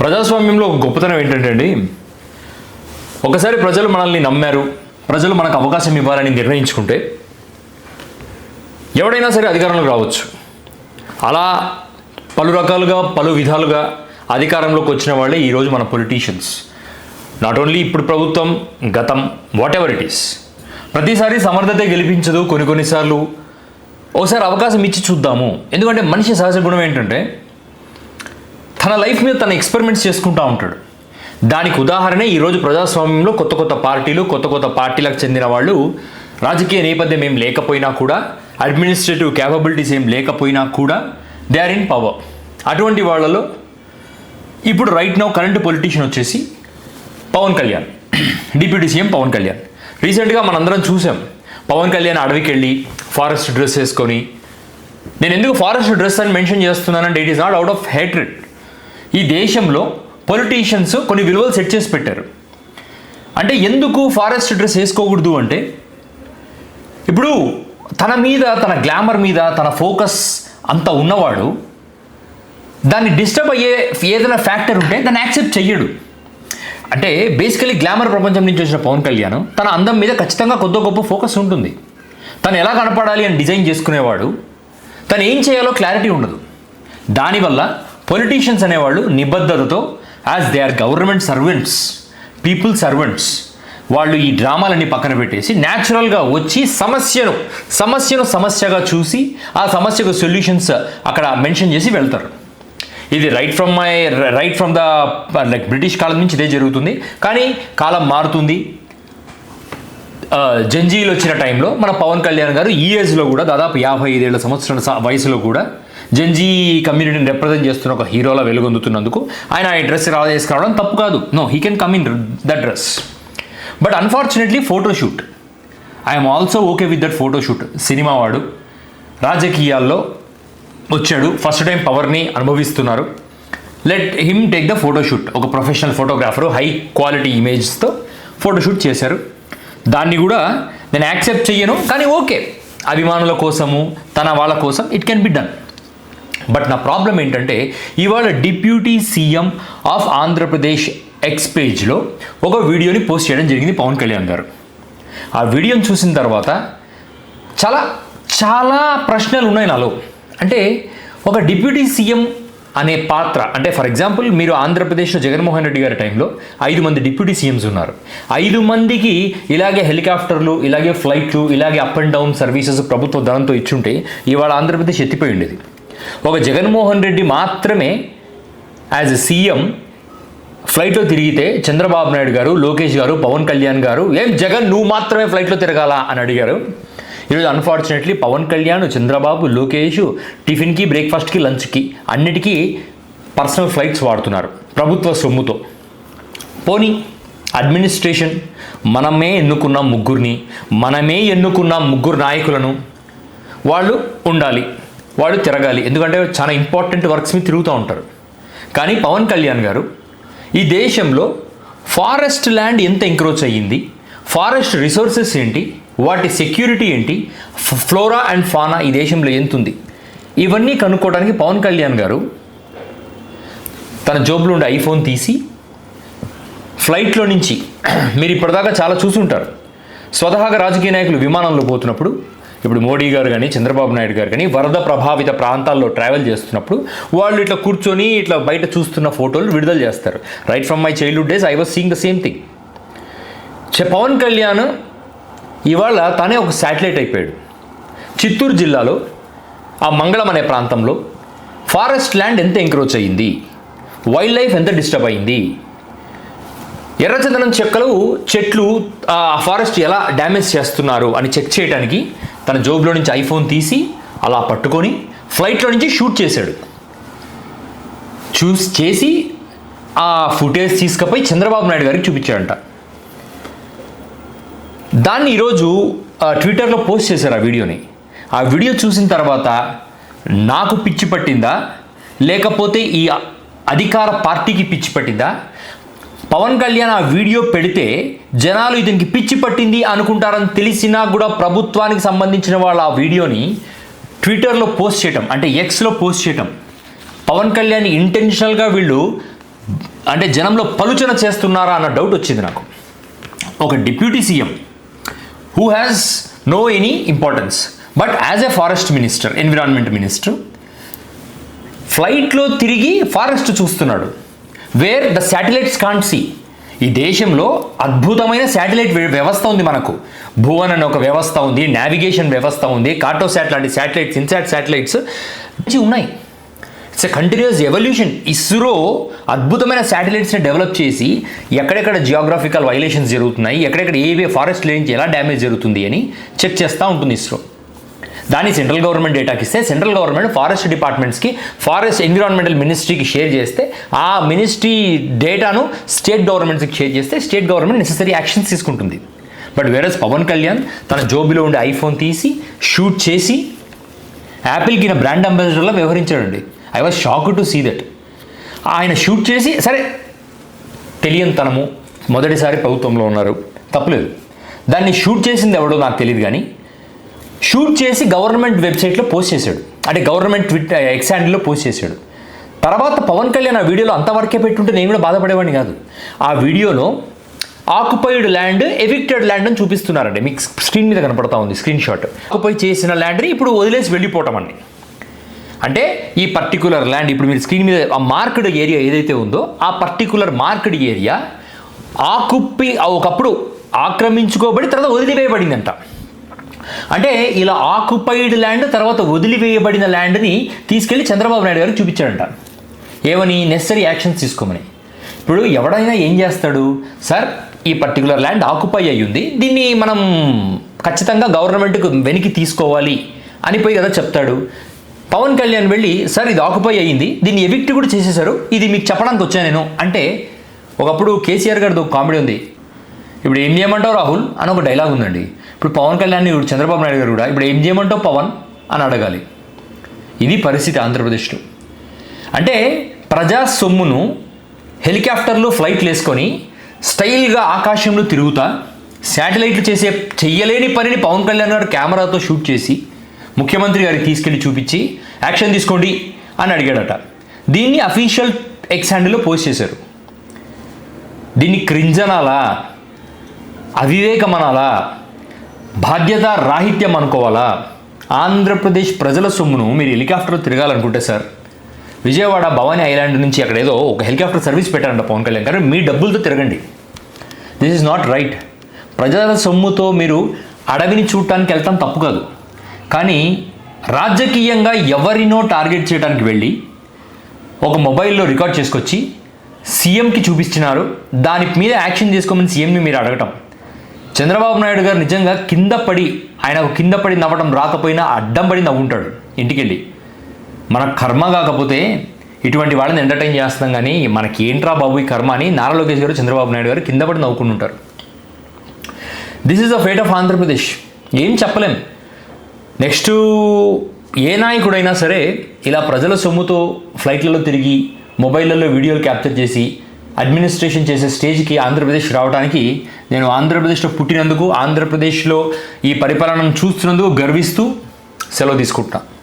ప్రజాస్వామ్యంలో ఒక గొప్పతనం ఏంటంటే అండి ఒకసారి ప్రజలు మనల్ని నమ్మారు ప్రజలు మనకు అవకాశం ఇవ్వాలని నిర్ణయించుకుంటే ఎవడైనా సరే అధికారంలోకి రావచ్చు. అలా పలు రకాలుగా పలు విధాలుగా అధికారంలోకి వచ్చిన వాళ్ళే ఈరోజు మన పొలిటీషియన్స్ నాట్ ఓన్లీ ఇప్పుడు ప్రభుత్వం గతం వాట్ ఎవర్ ఇట్ ఈస్ ప్రతిసారి సమర్థత గెలిపించదు కొన్ని కొన్నిసార్లు ఒకసారి అవకాశం ఇచ్చి చూద్దాము. ఎందుకంటే మనిషి సహజ గుణం ఏంటంటే తన లైఫ్ మీద తన ఎక్స్పెరిమెంట్స్ చేసుకుంటూ ఉంటాడు. దానికి ఉదాహరణే ఈరోజు ప్రజాస్వామ్యంలో కొత్త కొత్త పార్టీలు కొత్త కొత్త పార్టీలకు చెందిన వాళ్ళు రాజకీయ నేపథ్యం ఏం లేకపోయినా కూడా అడ్మినిస్ట్రేటివ్ క్యాపబిలిటీస్ ఏం లేకపోయినా కూడా దే ఆర్ ఇన్ పవర్ అటువంటి వాళ్ళలో ఇప్పుడు రైట్ నౌ కరెంట్ పొలిటీషియన్ వచ్చేసి Pawan Kalyan. Deputy CM Pawan Kalyan. రీసెంట్గా మనందరం చూసాం. పవన్ కళ్యాణ్ అడవికి వెళ్ళి ఫారెస్ట్ డ్రెస్ వేసుకొని నేను ఎందుకు ఫారెస్ట్ డ్రెస్ అని మెన్షన్ చేస్తున్నానంటే it is not out of hatred ఈ దేశంలో పొలిటీషియన్స్ కొన్ని విలువలు సెట్ చేసి పెట్టారు. అంటే ఎందుకు ఫారెస్ట్ డ్రెస్ వేసుకోకూడదు అంటే ఇప్పుడు తన మీద తన గ్లామర్ మీద తన ఫోకస్ అంత ఉన్నవాడు దాన్ని డిస్టర్బ్ అయ్యే ఏదైనా ఫ్యాక్టర్ ఉంటే దాన్ని యాక్సెప్ట్ చెయ్యడు. అంటే బేసికలీ గ్లామర్ ప్రపంచం నుంచి వచ్చిన పవన్ కళ్యాణ్ తన అందం మీద ఖచ్చితంగా కొద్ది గొప్ప ఫోకస్ ఉంటుంది. తను ఎలా కనపడాలి అని డిజైన్ చేసుకునేవాడు తను ఏం చేయాలో క్లారిటీ ఉండదు. దానివల్ల పొలిటీషియన్స్ అనేవాళ్ళు నిబద్ధతతో as they are government servants people servants వాళ్ళు ఈ డ్రామాలన్నీ పక్కన పెట్టేసి న్యాచురల్గా వచ్చి సమస్యను సమస్యను సమస్యగా చూసి ఆ సమస్యకు సొల్యూషన్స్ అక్కడ మెన్షన్ చేసి వెళ్తారు. ఇది right from my right from the like British కాలం నుంచి ఇదే జరుగుతుంది. కానీ కాలం మారుతుంది. జంజీలు వచ్చిన టైంలో మన పవన్ కళ్యాణ్ గారు ఈ ఏజ్లో కూడా దాదాపు యాభై ఐదేళ్ళ సంవత్సరాల వయసులో కూడా జంజీ కమ్యూనిటీని రిప్రజెంట్ చేస్తున్న ఒక హీరోలా వెలుగొందుతున్నందుకు ఆయన ఈ డ్రెస్ రా వేసుకురావడం తప్పు కాదు. No he can come in the dress but unfortunately photoshoot I'm also okay with that photoshoot cinema వాడు రాజకీయాల్లో వచ్చాడు. ఫస్ట్ టైం పవర్ని అనుభవిస్తున్నారు. Let him take the photoshoot ఒక ప్రొఫెషనల్ ఫోటోగ్రాఫర్ హై క్వాలిటీ ఇమేజ్తో ఫోటోషూట్ చేశారు. దాన్ని కూడా నేను యాక్సెప్ట్ చెయ్యను కానీ ఓకే అభిమానుల కోసము తన వాళ్ళ కోసం it can be done but నా ప్రాబ్లం ఏంటంటే ఇవాళ deputy CM of Andhra Pradesh X పేజ్లో ఒక వీడియోని పోస్ట్ చేయడం జరిగింది పవన్ కళ్యాణ్ గారు. ఆ వీడియోని చూసిన తర్వాత చాలా చాలా ప్రశ్నలు ఉన్నాయి నాలో. అంటే ఒక డిప్యూటీ సీఎం అనే పాత్ర అంటే ఫర్ ఎగ్జాంపుల్ మీరు ఆంధ్రప్రదేశ్లో జగన్మోహన్ రెడ్డి గారి టైంలో ఐదు మంది డిప్యూటీ సీఎంస్ ఉన్నారు. ఐదు మందికి ఇలాగే హెలికాప్టర్లు ఇలాగే ఫ్లైట్లు ఇలాగే అప్ అండ్ డౌన్ సర్వీసెస్ ప్రభుత్వ ధనంతో ఇచ్చుంటే ఇవాళ ఆంధ్రప్రదేశ్ ఎత్తిపోయి ఉండేది. ఒక జగన్మోహన్ రెడ్డి మాత్రమే యాజ్ ఎ సీఎం ఫ్లైట్లో తిరిగితే చంద్రబాబు నాయుడు గారు లోకేష్ గారు పవన్ కళ్యాణ్ గారు ఏం జగన్ నువ్వు మాత్రమే ఫ్లైట్లో తిరగాల? అని అడిగారు. ఈరోజు అన్ఫార్చునేట్లీ పవన్ కళ్యాణ్ చంద్రబాబు లోకేష్ టిఫిన్కి బ్రేక్ఫాస్ట్కి లంచ్కి అన్నిటికీ పర్సనల్ ఫ్లైట్స్ వాడుతున్నారు ప్రభుత్వ సొమ్ముతో. పోనీ అడ్మినిస్ట్రేషన్ మనమే ఎన్నుకున్న ముగ్గురిని మనమే ఎన్నుకున్న ముగ్గురు నాయకులను వాళ్ళు ఉండాలి. వాడు తిరగాలి. ఎందుకంటే చాలా ఇంపార్టెంట్ వర్క్స్ మీద తిరుగుతూ ఉంటారు. కానీ పవన్ కళ్యాణ్ గారు ఈ దేశంలో ఫారెస్ట్ ల్యాండ్ ఎంత ఎంక్రోచ్ అయ్యింది? ఫారెస్ట్ రిసోర్సెస్ ఏంటి? వాటి సెక్యూరిటీ ఏంటి? ఫ్లోరా అండ్ ఫానా ఈ దేశంలో ఎంత ఉంది? ఇవన్నీ కనుక్కోవడానికి పవన్ కళ్యాణ్ గారు తన జోబులో ఉండే ఐఫోన్ తీసి ఫ్లైట్లో నుంచి మీరు ఇప్పటిదాకా చాలా చూసుంటారు. స్వతహాగా రాజకీయ నాయకులు విమానంలో పోతున్నప్పుడు ఇప్పుడు మోడీ గారు కానీ చంద్రబాబు నాయుడు గారు కానీ వరద ప్రభావిత ప్రాంతాల్లో ట్రావెల్ చేస్తున్నప్పుడు వాళ్ళు ఇట్లా కూర్చొని ఇట్లా బయట చూస్తున్న ఫోటోలు విడుదల చేస్తారు. Right from my childhood days I was seeing the same thing Pawan Kalyan ఇవాళ తనే ఒక శాటిలైట్ అయిపోయాడు. చిత్తూరు జిల్లాలో ఆ మంగళం అనే ప్రాంతంలో ఫారెస్ట్ ల్యాండ్ ఎంత ఎంక్రోచ్ అయ్యింది? వైల్డ్ లైఫ్ ఎంత డిస్టర్బ్ అయింది ఎర్రచందనం చెక్కలు చెట్లు ఆ ఫారెస్ట్ ఎలా డ్యామేజ్ చేస్తున్నారు అని చెక్ చేయడానికి తన జోబులో నుంచి ఐఫోన్ తీసి అలా పట్టుకొని ఫ్లైట్లో నుంచి షూట్ చేశాడు. చూస్ చేసి ఆ ఫుటేజ్ తీసుకుపోయి చంద్రబాబు నాయుడు గారికి చూపించాడంట. దాన్ని ఈరోజు ఆ, ట్విట్టర్లో పోస్ట్ చేశారు ఆ వీడియోని. ఆ వీడియో చూసిన తర్వాత నాకు పిచ్చి పట్టిందా? లేకపోతే ఈ అధికార పార్టీకి పిచ్చి పట్టిందా? పవన్ కళ్యాణ్ ఆ వీడియో పెడితే జనాలు ఇతనికి పిచ్చి పట్టింది అనుకుంటారని తెలిసినా కూడా ప్రభుత్వానికి సంబంధించిన వాళ్ళు ఆ వీడియోని ట్విట్టర్లో పోస్ట్ చేయటం అంటే ఎక్స్లో పోస్ట్ చేయటం. పవన్ కళ్యాణ్ ఇంటెన్షనల్గా వీళ్ళు అంటే జనంలో పలుచన చేస్తున్నారా అన్న డౌట్ వచ్చింది నాకు. ఒక deputy CM who has no any importance but as a forest minister environment minister ఫ్లైట్లో తిరిగి ఫారెస్ట్ చూస్తున్నాడు. Where the satellites can't see ఈ దేశంలో అద్భుతమైన శాటిలైట్ వ్యవస్థ ఉంది మనకు. భువన్ అనే ఒక వ్యవస్థ ఉంది నావిగేషన్ వ్యవస్థ ఉంది కార్టోసాట్ లాంటి శాటిలైట్స్ ఇన్సాట్ శాటిలైట్స్ మంచి ఉన్నాయి. It's a continuous evolution ISRO అద్భుతమైన శాటిలైట్స్ని డెవలప్ చేసి ఎక్కడెక్కడ జియోగ్రాఫికల్ వైలేషన్స్ జరుగుతున్నాయి ఎక్కడెక్కడ ఏ ఫారెస్ట్ రేంజ్ ఎలా డ్యామేజ్ జరుగుతుంది అని చెక్ చేస్తూ ఉంటుంది ఇస్రో. దాన్ని సెంట్రల్ గవర్నమెంట్ డేటాకి ఇస్తే సెంట్రల్ గవర్నమెంట్ ఫారెస్ట్ డిపార్ట్మెంట్స్కి ఫారెస్ట్ ఎన్విరాన్మెంటల్ మినిస్ట్రీకి షేర్ చేస్తే ఆ మినిస్ట్రీ డేటాను స్టేట్ గవర్నమెంట్స్కి షేర్ చేస్తే స్టేట్ గవర్నమెంట్ నెససరీ యాక్షన్స్ తీసుకుంటుంది. బట్ వేరస్ పవన్ కళ్యాణ్ తన జోబిలో ఉండే ఐఫోన్ తీసి షూట్ చేసి యాపిల్కి నా బ్రాండ్ అంబాసిడర్లో వ్యవహరించాడండి. I was shock to see that ఆయన షూట్ చేసి సరే తెలియనితనము మొదటిసారి ప్రభుత్వంలో ఉన్నారు. తప్పులేదు. దాన్ని షూట్ చేసింది ఎవడో నాకు తెలియదు కానీ షూట్ చేసి గవర్నమెంట్ వెబ్సైట్లో పోస్ట్ చేశాడు. అంటే గవర్నమెంట్ ట్విట్టర్ ఎక్స్ హ్యాండిల్లో పోస్ట్ చేశాడు. తర్వాత పవన్ కళ్యాణ్ ఆ వీడియోలో అంతవరకే పెట్టుంటే నేను కూడా బాధపడేవాడిని కాదు. ఆ వీడియోలో ఆక్యుపైడ్ ల్యాండ్ ఎవిక్టెడ్ ల్యాండ్ అని చూపిస్తున్నారండి. మీకు స్క్రీన్ మీద కనపడతా ఉంది స్క్రీన్ షాట్. ఆక్యుపై చేసిన ల్యాండ్ని ఇప్పుడు వదిలేసి వెళ్ళిపోవటం అండి. అంటే ఈ పర్టికులర్ ల్యాండ్ ఇప్పుడు మీరు స్క్రీన్ మీద ఆ మార్కెడ్ ఏరియా ఏదైతే ఉందో ఆ పర్టికులర్ మార్కెడ్ ఏరియా ఆకుప్పి ఒకప్పుడు ఆక్రమించుకోబడి తర్వాత వదిలివేయబడిందంట. అంటే ఇలా ఆక్యుపైడ్ ల్యాండ్ తర్వాత వదిలివేయబడిన ల్యాండ్ని తీసుకెళ్ళి చంద్రబాబు నాయుడు గారికి చూపించాడంట. ఏమని? నెసరీ యాక్షన్స్ తీసుకోమని. ఇప్పుడు ఎవడైనా ఏం చేస్తాడు? సార్ ఈ పర్టికులర్ ల్యాండ్ ఆక్యుపై అయ్యింది దీన్ని మనం ఖచ్చితంగా గవర్నమెంట్కి వెనక్కి తీసుకోవాలి అని పోయి కదా చెప్తాడు. పవన్ కళ్యాణ్ వెళ్ళి సార్ ఇది ఆక్యుపై అయ్యింది. దీన్ని ఎవిక్ట్ కూడా చేసేశారు. ఇది మీకు చెప్పడానికి వచ్చాను నేను. అంటే ఒకప్పుడు కేసీఆర్ గారిది ఒక కామెడీ ఉంది. ఇప్పుడు ఏం చేయమంటావు రాహుల్? అని ఒక డైలాగ్ ఉందండి. ఇప్పుడు పవన్ కళ్యాణ్ ఇప్పుడు చంద్రబాబు నాయుడు గారు కూడా ఇప్పుడు ఏం చేయమంటావు పవన్? అని అడగాలి. ఇది పరిస్థితి ఆంధ్రప్రదేశ్లో. అంటే ప్రజా సొమ్మును హెలికాప్టర్లో ఫ్లైట్లు వేసుకొని స్టైల్గా ఆకాశంలో తిరుగుతా శాటిలైట్లు చేసే చెయ్యలేని పనిని పవన్ కళ్యాణ్ గారు కెమెరాతో షూట్ చేసి ముఖ్యమంత్రి గారికి తీసుకెళ్ళి చూపించి యాక్షన్ తీసుకోండి అని అడిగాడట. దీన్ని అఫీషియల్ ఎక్స్ హ్యాండిల్లో పోస్ట్ చేశారు. దీన్ని క్రింజనాలా? అవివేకం అనాలా బాధ్యత రాహిత్యం అనుకోవాలా? ఆంధ్రప్రదేశ్ ప్రజల సొమ్మును మీరు హెలికాప్టర్ తిరగాలనుకుంటే సార్. విజయవాడ భవానీ ఐలాండ్ నుంచి అక్కడ ఏదో ఒక హెలికాప్టర్ సర్వీస్ పెట్టారంట పవన్ కళ్యాణ్ గారు. మీ డబ్బులతో తిరగండి. దిస్ ఇస్ నాట్ రైట్ ప్రజల సొమ్ముతో మీరు అడవిని చూడటానికి వెళ్తాం తప్పు కాదు. కానీ రాజకీయంగా ఎవరినో టార్గెట్ చేయడానికి వెళ్ళి ఒక మొబైల్లో రికార్డ్ చేసుకొచ్చి సీఎంకి చూపిస్తున్నారు. దాని మీద యాక్షన్ తీసుకోమని సీఎంని మీరు అడగటం. చంద్రబాబు నాయుడు గారు నిజంగా కింద పడి ఆయనకు కింద పడి నవ్వడం రాకపోయినా అడ్డం పడి నవ్వుంటాడు ఇంటికెళ్ళి. మన కర్మ కాకపోతే ఇటువంటి వాళ్ళని ఎంటర్టైన్ చేస్తాం కానీ మనకి ఏంట్రా బాబు ఈ కర్మ అని నారా లోకేష్ గారు చంద్రబాబు నాయుడు గారు కింద పడి నవ్వుకుని ఉంటారు. This is a fate of Andhra Pradesh ఏం చెప్పలేం. నెక్స్ట్ ఏ నాయకుడైనా సరే ఇలా ప్రజల సొమ్ముతో ఫ్లైట్లలో తిరిగి మొబైల్లలో వీడియోలు క్యాప్చర్ చేసి అడ్మినిస్ట్రేషన్ చేసే స్టేజ్కి ఆంధ్రప్రదేశ్ రావడానికి నేను ఆంధ్రప్రదేశ్లో పుట్టినందుకు ఆంధ్రప్రదేశ్లో ఈ పరిపాలనను చూస్తున్నందుకు గర్విస్తూ సెలవు తీసుకుంటున్నాను